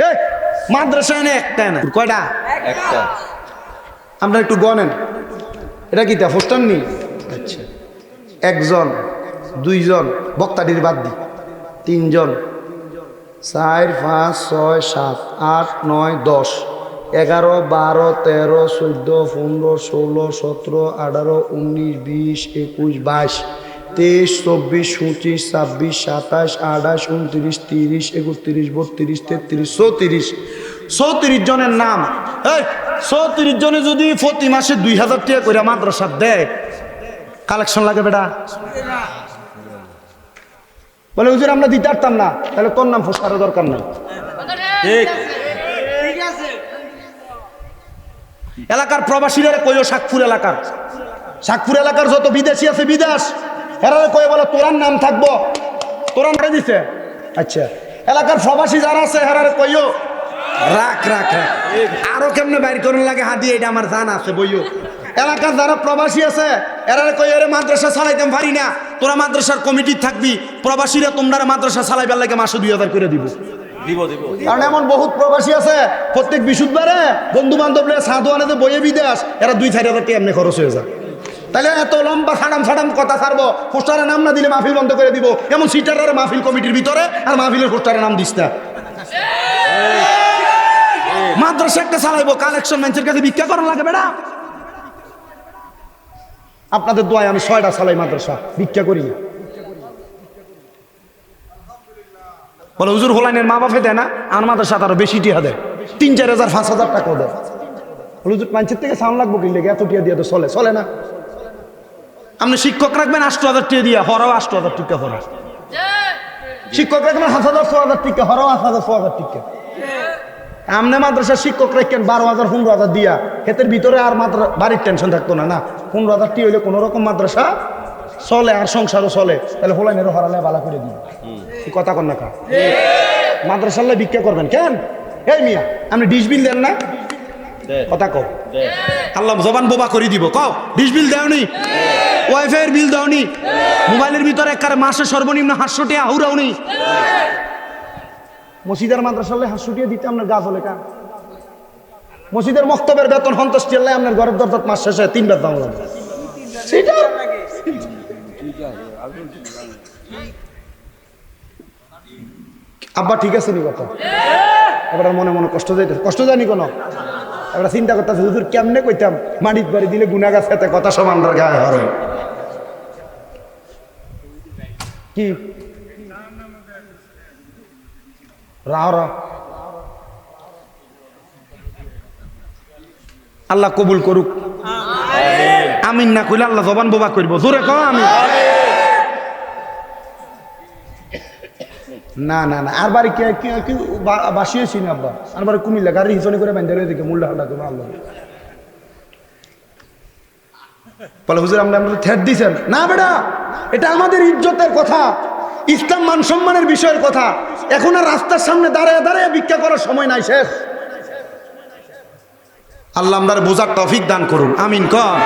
এই মাদ্রাসা এনে একটা না। কয়টা? একটা। আপনারা একটু গনেন এটা কি তা পোস্টার নি? আচ্ছা। একজন দুইজন বক্তাটির বাদ দি। তিনজন। চার পাঁচ ছয় সাত আট নয় দশ। এগারো বারো তেরো চোদ্দ পনেরো ষোলো সতেরো আঠারো উনিশ বিশ একুশ বাইশ। তেইশ চব্বিশ পঁচিশ ছাব্বিশ সাতাশ আঠাশ উনত্রিশ তিরিশ একত্রিশ বত্রিশ তেত্রিশ চৌত্রিশ। চৌত্রিশ জনের নাম। এই চৌত্রিশ জনে যদি প্রতি মাসে দুই হাজার টাকা করে মাদ্রাসা দেয় কালেকশন লাগে বেটা। বলে হুজুর আমরা দিতে পারতাম না। তাহলে তোর নাম ফোসারও দরকার নাই। ঠিক। এলাকার প্রবাসীরা কইও শাকপুর এলাকার। শাকপুর এলাকার যত বিদেশি আছে বিদেশ। এরা কয়ে বলে তোরার নাম থাকব। তোরা নামে দিছে। আচ্ছা। এলাকার প্রবাসী যারা আছে হেরারে কইও। রাখ রাখ রাখ। আরও কেমনে বাইর করুন লাগে হাদি এটা আমার জান আছে বইও। এলাকার যারা প্রবাসী আছে এরা কই এরে মাদ্রাসা চালাইতে পারি না। তোরা মাদ্রাসার কমিটি থাকবি। প্রবাসীরা তোমরা মাদ্রাসা চালাইবার লাগে মাসে দুই হাজার করে দিব। দিব দিব। কারণ এমন বহুত প্রবাসী আছে প্রত্যেক বিশুদ্ধবারে বন্ধু বান্ধব সাধু আনাতে বইয়ে বিদেশ এরা দুই চার হাজার টাকা এমনি খরচ হয়ে যায়। তাহলে এত লম্বা সাডাম সাডাম কথা ছাড়বো পোস্টারে নাম না দিলে মাহফিল বন্ধ করে দিব। এমন সিটারের মাহফিল কমিটির ভিতরে আর মাহফিলের পোস্টারে নাম দিস না। মাদ্রাসা একটা চালাইবো কালেকশন ম্যানসের কাছে ভিক্ষা করা লাগে বেড়া। আপনাদের দোয়ায় আমি ছয়টা চালাই মাদ্রাসা, ভিক্ষা করি না। বলে, হুজুর, হোলাইনের মা বাপে দেয় না, আর মাদ্রাসা তারও বেশি টিয়া দেয়। তিন, চার হাজার, পাঁচ হাজার টাকাও দেয়। হুজুর পাঞ্চের থেকে সাউন্ড লাগবো কি লেগে? এত টিয়া দিয়ে তো চলে চলে না। আপনি শিক্ষক রাখবেন আষ্ট হাজার টিয়া দিয়া হরাও আষ্ট হাজার টিকা হরা শিক্ষক রাখবেন হাত হাজার ছ হাজার টিকা হরাও আট হাজার ছ হাজার টিকা। আমনে মাদ্রাসার শিক্ষক রাখেন বারো হাজার পনেরো হাজার দিয়া। ক্ষেতের ভিতরে আর মাত্র বাড়ির টেনশন থাকতো না না। পনেরো হাজার টি হইলে কোনো রকম মাদ্রাসা চলে আর সংসারও চলে। তাহলে হোলাইনেরও হরালে বালা করে কি কথা কন না কা? মাদ্রাসাল্লাহ ভিক্ষা করবেন কেন? এই মিয়া আপনি ডিশ বিল দেন না? কথা কও। আল্লাহ জবান বোবা করে দিব। কও ডিশ বিল দেওনি? ওয়াইফাই এর বিল দেওনি। মোবাইলের ভিতরে একবারে মাসে সর্বনিম্ন হাতশো টাকা আহুরাওনি মসজিদের মাদ্রাসালে হাতশো টাকা দিতে আপনার গাছ হলে কান মসজিদের মক্তবের বেতন সন্তোষ চেল্লাই আপনার ঘরের দরজাত মাস শেষে তিন বেত দাম লাগে সেটা? আব্বা ঠিক আছে নি কথা? এবার মনে মনে কষ্ট যাইতে কষ্ট জানি কোনো? এবার চিন্তা করতেছে, হুজুর কেমনে কইতাম মাটির বাড়ি দিলে গুনাগাছ খেতে কথা আমরা গায়ে হরে। কি? আল্লাহ কবুল করুক। আমিন। না কইলে আল্লাহ জবান বোবা করব। জোরে কও আমি না না না। আর বাড়ি কে বাসিয়েছি না আব্বা। আর বাড়ি কুমিল্লা, গাড়ি হিসনে করে বাইন্দা রয়ে দিকে মূল্য হাল্লা করে, আল্লাহ। বলে, হুজুর, আমরা আমরা থ্যাট দিছেন। না, বেটা, এটা আমাদের ইজ্জতের কথা। ইসলাম মান সম্মানের বিষয়ের কথা। এখন আর রাস্তার সামনে দাঁড়ায় দাঁড়ায় ভিক্ষা করার সময় নাই, শেষ। আল্লাহ আমরা বোঝার তফিক দান করুন। আমিন কর